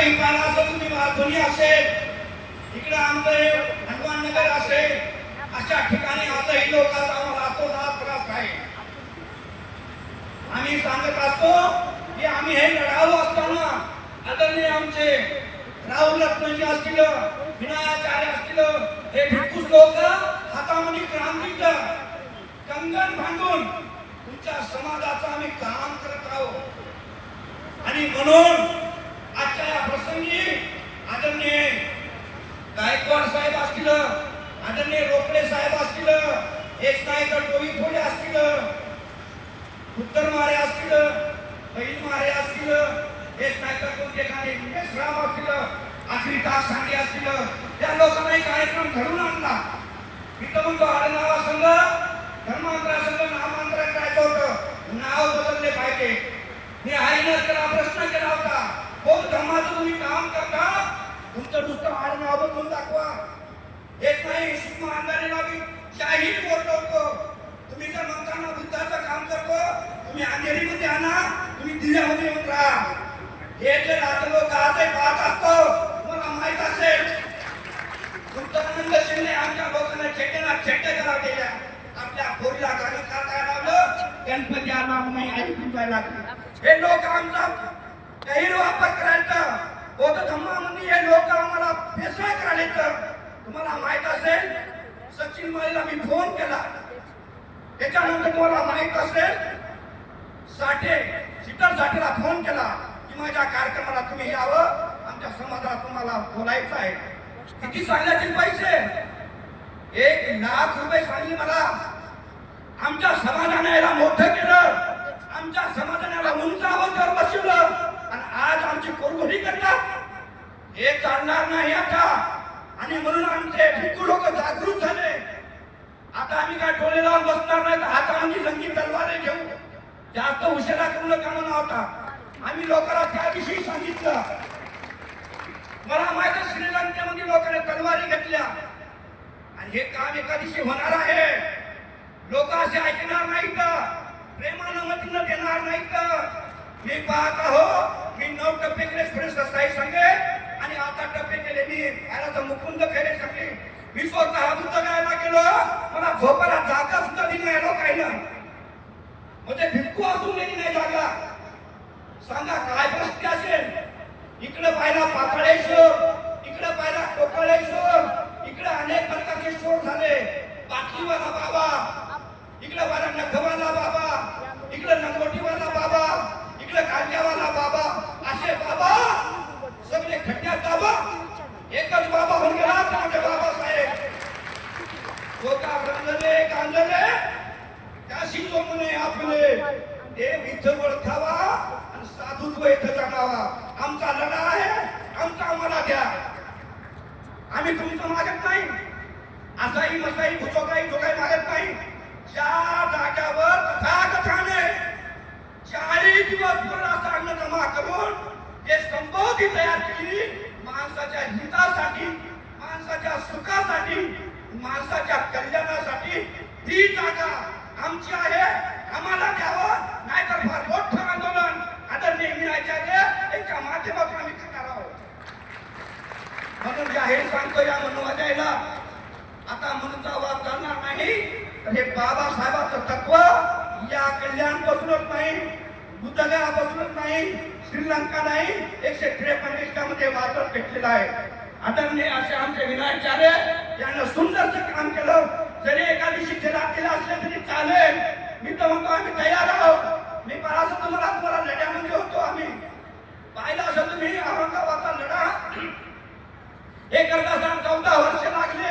आजही पाहिला असं तुम्ही मालधुनी असेल इकडे आमचं हे हनुमान नगर असेल अशा ठिकाणी आजही लोकांचा राहतो त्रास आहे आम्ही सांगत असतो की आम्ही हे लढावं असताना आदरणीय आमचे राहुल लक्ष्मणजी असतील विनायाचार्य असतील हे भिक्खूस लोक हातामध्ये क्रांतीचं कंगन भांडून तुमच्या समाजाचं आम्ही काम करत आहोत. आणि म्हणून आजच्या या प्रसंगी आदरणीय गायकवाड साहेब असतील आदरणीय रोकडे साहेब असतील एक तर टोळी थोडे असतील. उत्तर मारे असतील. बैल मारे असतील. एक तर कोणते खाणे निमेश राम असतील. आखरी तास सांगे असतील. त्या लोकांना एक कार्यक्रम घडून आणला. इथं म्हणतो आडनावा संघ धर्मांतरा संघ नामांतरा करायचं होतं. नाव बदलले पाहिजे. मी आईनं त्याला प्रश्न केला होता. कोण धर्माचं तुम्ही काम करता? तुमचं नुसतं आडनाव बदलून दाखवा. एक नाही सुषमा अंधारे मी शाहीर बोलतो तुम्ही जर म्हणताना बुद्धाचं काम करतो तुम्ही अंधेरीमध्ये आणा तुम्ही दिव्यामध्ये येऊन राहा. हे जे रात्र लोक आजही पाहत असतो तुम्हाला माहीत असेल मुक्तानंद शिंदे आमच्या लोकांना छेट्याला छेट्टे करा केल्या आपल्या पोरीला गाणी काय लावलं गणपती आला नाही आई तुझायला हे लोक आमचा गैरवापर करायचं. बौद्ध धम्मामध्ये हे लोक आम्हाला पेशवा करायचं तुम्हाला माहीत असेल सचिन माळीला मी फोन केला. त्याच्यानंतर तुम्हाला माहीत असेल साठे शीतल साठेला फोन केला की माझ्या कार्यक्रमाला तुम्ही यावं आमच्या समाजाला तुम्हाला बोलायचं आहे. किती सांगायचे पैसे? एक लाख रुपये सांगली मला. आमच्या समाजाने याला मोठं केलं. आमच्या समाजाने याला उंचावर बसवलं आणि आज आमची कोरगोडी करतात. हे चालणार नाही आता. आणि म्हणून आमचे भिक्खू लोक जागृत झाले. आता आम्ही काय डोळे लावून बसणार नाही तर हातामध्ये लंगी तलवारे घेऊ जास्त उशिरा करून नका नव्हता. आम्ही लोकांना त्याविषयी सांगितलं. मला माहीत श्रीलंकेमध्ये लोकांनी तलवारी घेतल्या. आणि हे काम एका दिवशी होणार आहे. लोक असे ऐकणार नाहीत. प्रेमानं मतीनं देणार नाहीत. मी पाहत आहो मी नऊ टप्पे केले एक्सप्रेस साई सांगे आणि आता टप्पे केले मी. याला मुकुंद खेळे सांगले मी स्वतः बुद्ध गायला गेलो. मला झोपायला जागा सुद्धा दिली नाही लोकायला म्हणजे भिक्खू असून दिली नाही जागा सांगा काय परिस्थिती असेल? इकडे पाहिला पाकळेश्वर इकडे पाहिला कोकळेश्वर. आम्ही तुमचं मागत नाही. असाही मसाई भुचोकाई काही मागत नाही. ज्या जाग्यावर तथाकथाने चाळीस दिवस पूर्ण अन्न जमा करून जे संबोधी तयार केली माणसाच्या हितासाठी माणसाच्या सुखासाठी माणसाच्या कल्याणासाठी ही जागा आमची आहे. हे सांगतो या मनोवाद्याला आता म्हणूनचा वाद चालणार नाही. तर हे बाबासाहेबाचं तत्व या कल्याण पासूनच नाही बुद्धगयापासूनच नाही श्रीलंका नाही एकशे त्रेपन्नमध्ये वादळ भेटलेला आहे. आदरणीय असे आमचे विनायचार्य यांना सुंदरचं काम केलं जरी एका दिवशी केला केला असले तरी चालेल मी तर म्हणतो आम्ही तयार आहोत मी बराच तुम्हाला तुम्हाला लढ्यामध्ये होतो आम्ही पाहिलं असं तुम्ही औरंगाबादचा लढा हे करता असताना चौदा वर्ष लागले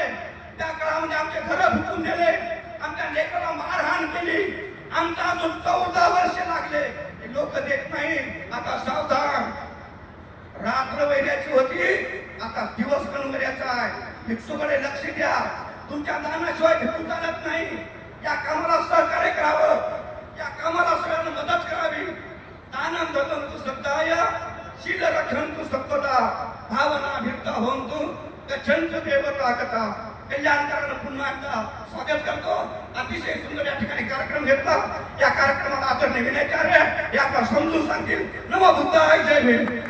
त्या काळामध्ये आमचे घर फुटून गेले आमच्या लेकराला मारहाण केली आमचा अजून चौदा वर्ष लागले. लोक देत नाही. आता सावधान. रात्र वैऱ्याची होती. आता दिवस गणवर्याचा आहे. भिक्षूकडे लक्ष द्या. तुमच्या दानाशिवाय भिक्षू चालत नाही. या कामाला सहकार्य करावं. या कामाला सगळ्यांना मदत करावी. दानम तू सत्ताय शील रक्षंतु सत्वता. भावना भित्ता तू गच्छंतु देवता कथा कल्याणकारानं पुन्हा एकदा स्वागत करतो. अतिशय सुंदर या ठिकाणी कार्यक्रम घेतला. या कार्यक्रमाला आदरणीय विनयचार्य या समजून सांगतील. नमो बुद्ध जय भीम.